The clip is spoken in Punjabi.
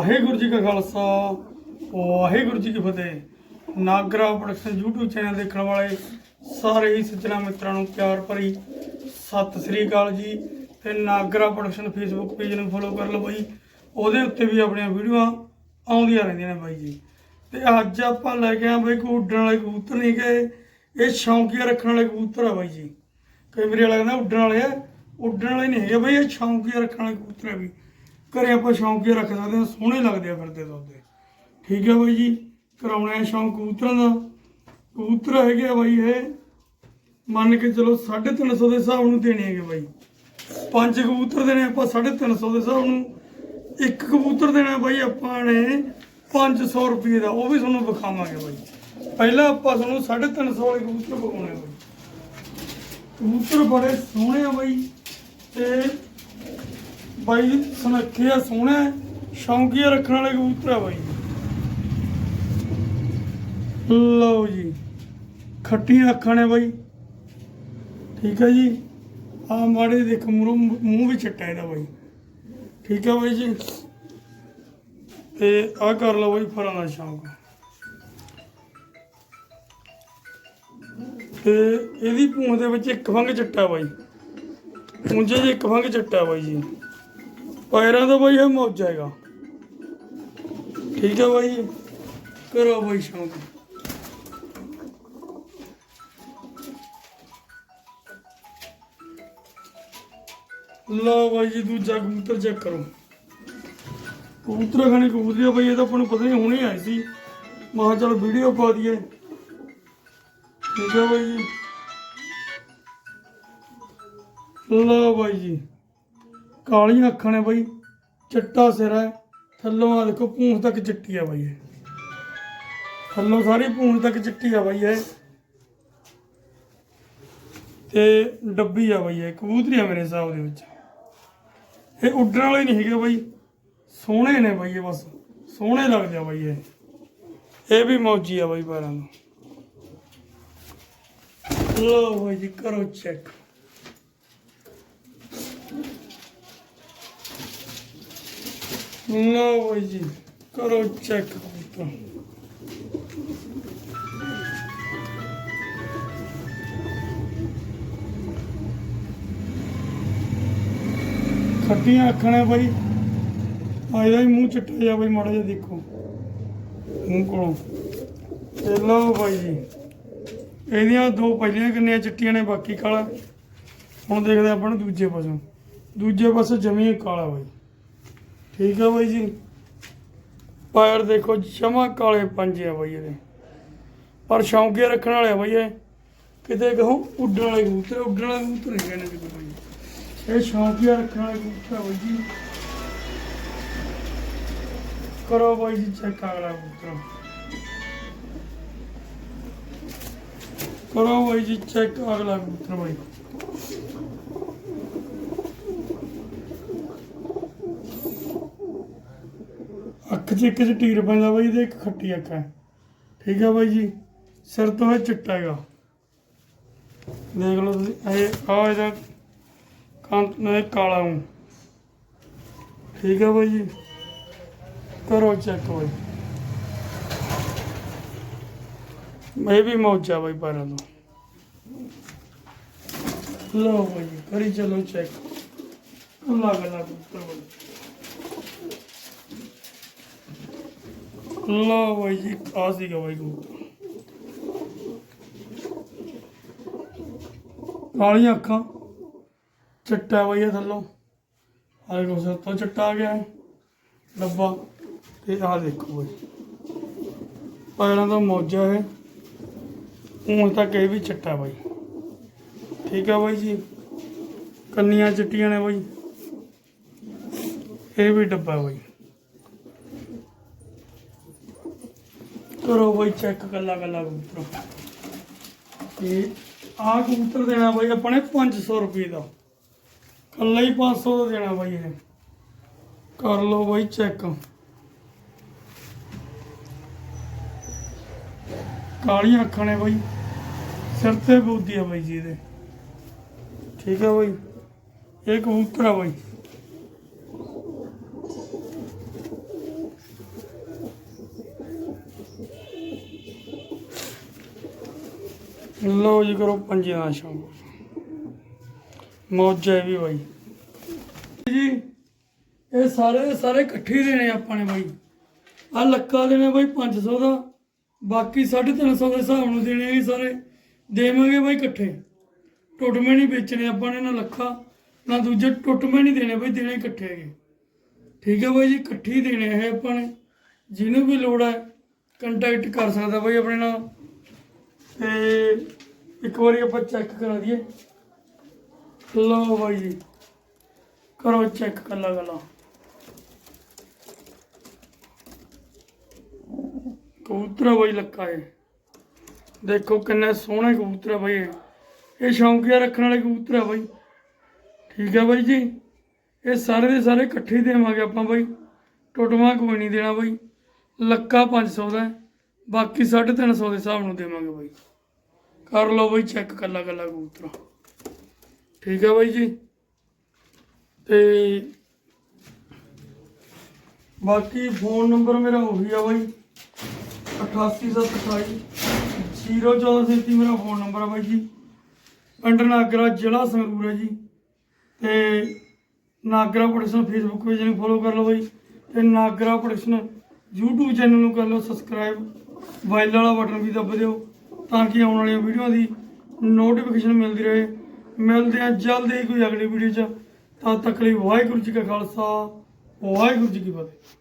ਵਾਹਿਗੁਰੂ ਜੀ ਕਾ ਖਾਲਸਾ, ਵਾਹਿਗੁਰੂ ਜੀ ਕੀ ਫਤਿਹ। ਨਾਗਰਾ ਪ੍ਰੋਡਕਸ਼ਨ YouTube ਚੈਨਲ ਦੇਖਣ ਵਾਲੇ ਸਾਰੇ ਹੀ ਸੱਜਣਾ ਮਿੱਤਰਾਂ ਨੂੰ ਪਿਆਰ ਭਰੀ ਸਤਿ ਸ੍ਰੀ ਅਕਾਲ ਜੀ। ਤੇ ਨਾਗਰਾ ਪ੍ਰੋਡਕਸ਼ਨ Facebook ਪੇਜ ਨੂੰ ਫੋਲੋ ਕਰ ਲਓ ਬਾਈ। ਉਹਦੇ ਉੱਤੇ ਵੀ ਆਪਣੀਆਂ ਵੀਡੀਓਆਂ ਆਉਂਦੀਆਂ ਰਹਿੰਦੀਆਂ ਨੇ ਬਾਈ ਜੀ। ਤੇ ਅੱਜ ਆਪਾਂ ਲੈ ਕੇ ਆਏ ਬਾਈ ਕੋਈ ਉੱਡਣ ਵਾਲੇ ਕਬੂਤਰ ਨਹੀਂ ਗਏ ਇਹ ਸ਼ੌਂਕੀਆ ਰੱਖਣ ਵਾਲੇ ਕਬੂਤਰ ਆ ਬਾਈ ਜੀ। ਕਈ ਵਾਰੀ ਲੱਗਦਾ ਉੱਡਣ ਵਾਲੇ ਆ, ਉੱਡਣ ਵਾਲੇ ਨਹੀਂ ਹੈਗੇ ਬਾਈ, ਇਹ ਸ਼ੌਂਕੀਆ ਰੱਖਣ ਵਾਲੇ ਕਬੂਤਰ ਆ ਵੀ। ਘਰੇ ਆਪਾਂ ਸ਼ੌਂਕੀਆ ਰੱਖ ਸਕਦੇ ਹਾਂ, ਸੋਹਣੇ ਲੱਗਦੇ ਆ ਫਿਰਦੇ ਦੋਦੇ ਠੀਕ ਹੈ ਬਾਈ ਜੀ, ਕਰਾਉਣਾ ਹੈ ਸ਼ੌਂਕ ਕਬੂਤਰਾਂ ਦਾ। ਕਬੂਤਰ ਹੈਗੇ ਆ ਬਾਈ ਇਹ, ਮੰਨ ਕੇ ਚਲੋ 350 ਦੇ ਹਿਸਾਬ ਨੂੰ ਦੇਣੇ ਹੈਗੇ ਬਾਈ। ਪੰਜ ਕਬੂਤਰ ਦੇਣੇ ਆਪਾਂ 350 ਦੇ ਹਿਸਾਬ ਨੂੰ। ਇੱਕ ਕਬੂਤਰ ਦੇਣਾ ਬਾਈ ਆਪਾਂ ਨੇ 500 ਰੁਪਏ ਦਾ, ਉਹ ਵੀ ਤੁਹਾਨੂੰ ਵਿਖਾਵਾਂਗੇ ਬਾਈ। ਪਹਿਲਾਂ ਆਪਾਂ ਤੁਹਾਨੂੰ 350 ਵਾਲੇ ਕਬੂਤਰ ਵਿਖਾਉਣੇ ਬਾਈ। ਕਬੂਤਰ ਬੜੇ ਸੋਹਣੇ ਆ ਬਾਈ ਤੇ ਬਾਈ ਜੀ ਸੁਨੱਖੇ ਆ ਸੋਹਣਾ ਹੈ, ਸ਼ੌਂਕੀਆ ਰੱਖਣ ਵਾਲੇ ਕਬੂਤਰ ਆ ਬਾਈ ਲਓ ਜੀ ਖੱਟੀਆਂ ਅੱਖਾਂ ਨੇ ਬਾਈ। ਠੀਕ ਹੈ ਜੀ ਆ ਮਾੜੇ ਦੇਖ ਮੂੰਹ ਮੂੰਹ ਵੀ ਚਿੱਟਾ ਇਹਦਾ ਬਾਈ। ਠੀਕ ਹੈ ਬਾਈ ਜੀ ਤੇ ਆ ਕਰ ਲਓ ਬਾਈ ਫਰਾਂ ਦਾ ਸ਼ੌਂਕ। ਤੇ ਇਹਦੀ ਪੂੰਛ ਦੇ ਵਿੱਚ ਇੱਕ ਫੰਗ ਚਿੱਟਾ ਬਾਈ। ਪੂੰਝੇ 'ਚ ਇੱਕ ਫੰਗ ਚਿੱਟਾ ਬਾਈ ਜੀ। ਪੈਰਾਂ ਦਾ ਬਾਈ ਇਹ ਮੌਜਾ ਹੈਗਾ ਠੀਕ ਹੈ ਬਾਈ ਜੀ। ਕਰੋ ਬਾਈ ਸ਼ੌਂਕ। ਲਓ ਬਾਈ ਜੀ, ਦੂਜਾ ਕਬੂਤਰ ਚੈੱਕ ਕਰੋ। ਕਬੂਤਰ ਖਾਣੇ ਕਬੂਤਰੀਆ ਬਾਈ, ਇਹ ਤਾਂ ਆਪਾਂ ਨੂੰ ਪਤਾ ਨਹੀਂ ਹੁਣੇ ਆਈ ਸੀ। ਮੈਂ ਕਿਹਾ ਚੱਲ ਵੀਡੀਓ ਪਾ ਦਈਏ। ਠੀਕ ਹੈ ਬਾਈ ਜੀ। ਲਓ ਬਾਈ ਜੀ। ਕਾਲੀਆਂ ਅੱਖਾਂ ਨੇ ਬਾਈ, ਚਿੱਟਾ ਸਿਰ ਹੈ। ਥੱਲੋਂ ਆ ਦੇਖੋ ਪੂੰਛ ਤੱਕ ਚਿੱਟੀ ਆ ਬਾਈ ਇਹ। ਥੱਲੋਂ ਸਾਰੀ ਪੂੰਛ ਤੱਕ ਚਿੱਟੀ ਆ ਬਾਈ ਇਹ। ਤੇ ਡੱਬੀ ਆ ਬਾਈ ਇਹ, ਕਬੂਤਰੀ ਆ ਮੇਰੇ ਹਿਸਾਬ ਦੇ ਵਿੱਚ। ਇਹ ਉੱਡਣ ਵਾਲੇ ਨਹੀਂ ਹੈਗੇ ਬਾਈ। ਸੋਹਣੇ ਨੇ ਬਾਈ ਇਹ ਬਸ, ਸੋਹਣੇ ਲੱਗਦੇ ਆ ਬਾਈ ਇਹ। ਇਹ ਵੀ ਮੌਜੀ ਆ ਬਾਈ ਪੈਰਾਂ ਨੂੰ। ਲਓ ਬਾਈ ਜੀ, ਕਰੋ ਚੈੱਕ ਲਓ ਬਾਈ ਜੀ ਕਰੋ ਚੈੱਕ ਕਬੂਤਰ ਖੱਟੀਆਂ ਅੱਖਾਂ ਨੇ ਬਾਈ ਆ ਇਹਦਾ ਵੀ ਮੂੰਹ ਚਿੱਟਾ ਜਿਹਾ ਬਾਈ ਮਾੜਾ ਜਿਹਾ ਦੇਖੋ ਮੂੰਹ ਕੋਲੋਂ ਤੇ ਲਓ ਬਾਈ ਜੀ ਇਹਦੀਆਂ ਦੋ ਪਹਿਲੀਆਂ ਕਿੰਨੀਆਂ ਚਿੱਟੀਆਂ ਨੇ ਬਾਕੀ ਕਾਲਾ ਹੁਣ ਦੇਖਦੇ ਹਾਂ ਆਪਾਂ ਨੂੰ ਦੂਜੇ ਪਾਸੋਂ ਦੂਜੇ ਪਾਸੇ ਜਮੀ ਕਾਲਾ ਬਾਈ ਠੀਕ ਆ ਬਾਈ ਜੀ। ਪੈਰ ਦੇਖੋ ਜਮਾ ਕਾਲੇ ਪੰਜੇ ਆ ਬਾਈ ਇਹਦੇ। ਪਰ ਸ਼ੌਂਕੀਆ ਰੱਖਣ ਵਾਲੇ ਆ ਬਾਈ ਇਹ। ਕਿਤੇ ਕਹੋ ਉੱਡਣ ਵਾਲੇ ਕਬੂਤਰ, ਉੱਡਣ ਵਾਲੇ ਕਬੂਤਰ ਨਹੀਂ ਕਹਿੰਦੇ ਕਿਤੇ ਬਾਈ। ਇਹ ਸ਼ੌਂਕੀਆ ਰੱਖਣ ਵਾਲੇ ਕਬੂਤਰ ਆ ਬਾਈ ਜੀ। ਕਰੋ ਬਾਈ ਜੀ ਚੈੱਕ ਅਗਲਾ ਕਬੂਤਰ। ਕਰੋ ਬਾਈ ਜੀ ਚੈੱਕ ਅਗਲਾ ਕਬੂਤਰ ਬਾਈ। ਅੱਖ 'ਚ ਇੱਕ 'ਚ ਟੀਰ ਪੈਂਦਾ ਬਾਈ ਤੇ ਇੱਕ ਖੱਟੀ ਅੱਖ ਹੈ। ਠੀਕ ਹੈ ਬਾਈ ਜੀ, ਸਿਰ ਤੋਂ ਇਹ ਚਿੱਟਾ ਹੈਗਾ। ਦੇਖ ਲਓ ਤੁਸੀਂ, ਇਹ ਆ ਇਹਦਾ ਕੰਨ ਨੇ ਕਾਲਾ ਹੂੰ ਠੀਕ ਹੈ ਬਾਈ ਜੀ, ਕਰੋ ਚੈੱਕ ਬਾਈ। ਮੈਂ ਵੀ ਮੌਜਾ ਬਾਈ ਪਾਰਾਂ ਤੋਂ। ਲਓ ਬਾਈ ਕਰੀ ਚਲੋ ਚੈੱਕ ਅੱਲਾ ਗੱਲਾ ਪੁੱਤਰ ਬਾਈ। ਲਓ ਬਾਈ ਜੀ ਆ ਸੀਗਾ ਬਾਈ ਕਬੂਤਰ ਕਾਲੀਆਂ ਅੱਖਾਂ, ਚਿੱਟਾ ਬਾਈ ਇਹ ਥੱਲੋਂ। ਆਹ ਦੇਖੋ, ਸਿਰ ਤੋਂ ਚਿੱਟਾ ਆ ਗਿਆ ਡੱਬਾ, ਤੇ ਆਹ ਦੇਖੋ ਬਾਈ। ਪੈਰਾਂ ਦਾ ਮੌਜਾ ਹੈ ਹੁਣ ਤੱਕ ਇਹ ਵੀ ਚਿੱਟਾ ਬਾਈ। ਠੀਕ ਆ ਬਾਈ ਜੀ। ਕੰਨੀਆਂ ਚਿੱਟੀਆਂ ਨੇ ਬਾਈ। ਇਹ ਵੀ ਡੱਬਾ ਬਾਈ। ਕਰੋ ਬਾਈ ਚੈੱਕ ਕੱਲਾ ਕੱਲਾ ਕਬੂਤਰ। ਤੇ ਆਹ ਕਬੂਤਰ ਦੇਣਾ ਬਾਈ ਆਪਾਂ 500 ਰੁਪਏ ਦਾ। ਕੱਲਾ ਹੀ 500 ਦਾ ਦੇਣਾ ਬਾਈ ਇਹ। ਕਰ ਲਓ ਬਾਈ ਚੈੱਕ ਕਾਲੀਆਂ ਅੱਖਾਂ ਨੇ ਬਾਈ। ਸਿਰ ਤੇ ਬੂਦੀ ਆ ਬਾਈ ਜੀ ਇਹਦੇ। ਠੀਕ ਹੈ ਬਾਈ। ਇਹ ਕਬੂਤਰ ਆ ਬਾਈ। ਲਓ ਜੀ ਕਰੋ ਪੰਜੇ ਦਾ ਸ਼ੌਂਕ ਮੌਜਾ ਹੈ ਵੀ ਬਾਈ। ਜੀ, ਇਹ ਸਾਰੇ ਦੇ ਸਾਰੇ ਇਕੱਠੇ ਦੇਣੇ ਆਪਾਂ ਨੇ ਬਾਈ। ਆ ਲੱਕਾ ਦੇਣੇ ਬਾਈ 500 ਦਾ। ਬਾਕੀ 350 ਦੇ ਹਿਸਾਬ ਨੂੰ ਦੇਣੇ ਆ ਸਾਰੇ। ਦੇਵਾਂਗੇ ਬਾਈ ਇਕੱਠੇ। ਟੁੱਟਵੇਂ ਨਹੀਂ ਵੇਚਣੇ ਆਪਾਂ ਨੇ, ਨਾ ਲੱਖਾ ਨਾ ਦੂਜੇ। ਟੁੱਟਵੇਂ ਨਹੀਂ ਦੇਣੇ ਬਾਈ, ਦੇਣੇ ਇਕੱਠੇ ਹੈਗੇ। ਠੀਕ ਹੈ ਬਾਈ ਜੀ, ਇਕੱਠੇ ਦੇਣੇ ਹੈ ਆਪਾਂ ਨੇ। ਜਿਹਨੂੰ ਵੀ ਲੋੜ ਹੈ ਕੰਟੈਕਟ ਕਰ ਸਕਦਾ ਬਾਈ ਆਪਣੇ ਨਾਲ। ਤੇ ਇੱਕ ਵਾਰੀ ਆਪਾਂ ਚੈੱਕ ਕਰਾ ਦਈਏ। ਲਓ ਬਾਈ ਜੀ। ਕਰੋ ਚੈੱਕ ਕੱਲਾ ਕੱਲਾ। ਕਬੂਤਰ ਆ ਬਾਈ ਲੱਕਾ ਏ ਦੇਖੋ ਕਿੰਨੇ ਸੋਹਣੇ ਕਬੂਤਰ ਆ ਬਾਈ ਇਹ। ਇਹ ਸ਼ੌਂਕੀਆ ਰੱਖਣ ਵਾਲੇ ਕਬੂਤਰ ਆ ਬਾਈ। ਠੀਕ ਹੈ ਬਾਈ ਜੀ। ਇਹ ਸਾਰੇ ਦੇ ਸਾਰੇ ਇਕੱਠੇ ਹੀ ਦੇਵਾਂਗੇ ਆਪਾਂ ਬਾਈ। ਟੋਟਵਾ ਕੋਈ ਨਹੀਂ ਦੇਣਾ ਬਾਈ। ਲੱਕਾ 500 ਦਾ ਹੈ, ਬਾਕੀ 350 ਦੇ ਹਿਸਾਬ ਨੂੰ ਦੇਵਾਂਗੇ ਬਾਈ। ਕਰ ਲਓ ਬਾਈ ਚੈੱਕ ਕੱਲਾ ਕੱਲਾ ਕਬੂਤਰ। ਠੀਕ ਹੈ ਬਾਈ ਜੀ? ਤੇ ਬਾਕੀ ਫੋਨ ਨੰਬਰ ਮੇਰਾ ਉਹੀ ਆ ਬਾਈ। 88728 01437 ਮੇਰਾ ਫੋਨ ਨੰਬਰ ਆ ਬਾਈ ਜੀ। ਪਿੰਡ ਨਾਗਰਾ ਜ਼ਿਲ੍ਹਾ ਸੰਗਰੂਰ ਹੈ ਜੀ। ਤੇ ਨਾਗਰਾ ਪ੍ਰੋਡਕਸ਼ਨ ਫੇਸਬੁੱਕ ਪੇਜ ਨੂੰ ਫੋਲੋ ਕਰ ਲਓ ਬਾਈ। ਤੇ ਨਾਗਰਾ ਪ੍ਰੋਡਕਸ਼ਨ YouTube ਚੈਨਲ ਨੂੰ ਕਰ ਲਓ ਸਬਸਕ੍ਰਾਈਬ ਵਾਈਲ ਵਾਲਾ ਬਟਨ ਵੀ ਦੱਬ ਦਿਓ। ਤਾਂ ਕਿ ਆਉਣ ਵਾਲੀਆਂ ਵੀਡੀਓ ਦੀ ਨੋਟੀਫਿਕੇਸ਼ਨ ਮਿਲਦੀ ਰਹੇ। ਮਿਲਦੇ ਆ ਜਲਦੀ ਹੀ ਕੋਈ ਅਗਲੀ ਵੀਡੀਓ 'ਚ। ਤਦ ਤੱਕ ਲਈ ਵਾਹਿਗੁਰੂ ਜੀ ਕਾ ਖਾਲਸਾ, ਵਾਹਿਗੁਰੂ ਜੀ ਕੀ ਫਤਿਹ।